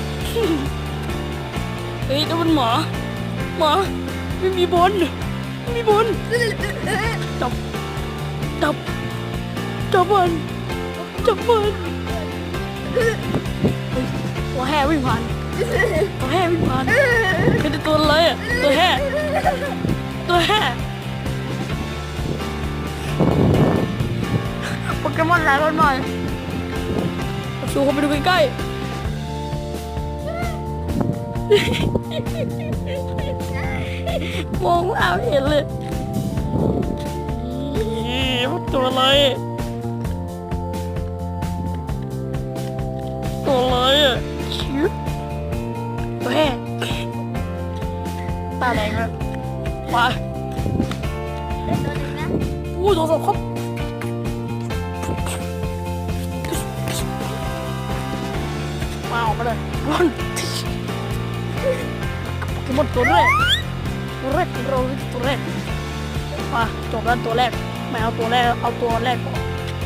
ด เฮ้ยนั่นมันหมา หมา ไม่มีบอลไม่มีบอลจับ จับ จับมันจับมันเฮ้ยตัวแห่วิ่งผ่านตัวแห่วิ่งผ่านเป็นตัวอะไรอะตัวแห่ตัวแห่โปเกมอนหลายคนหน่อยชูเข้าไปดูใกล้ๆ มองไม่เอาเห็นเลยอีมันตัวอะไร ตัวอะไรอะชิวตัวแห่ตาแดงเลยไปตัวหนึ่งนะอู้ตัวสองครับมาออกมาเลยบอลโปเก มอนตัวแรกตัวแรกของเราตัวแรกมาจบแล้วตัวแรกไม่เอาตัวแรกเอาตัวแรกก่อน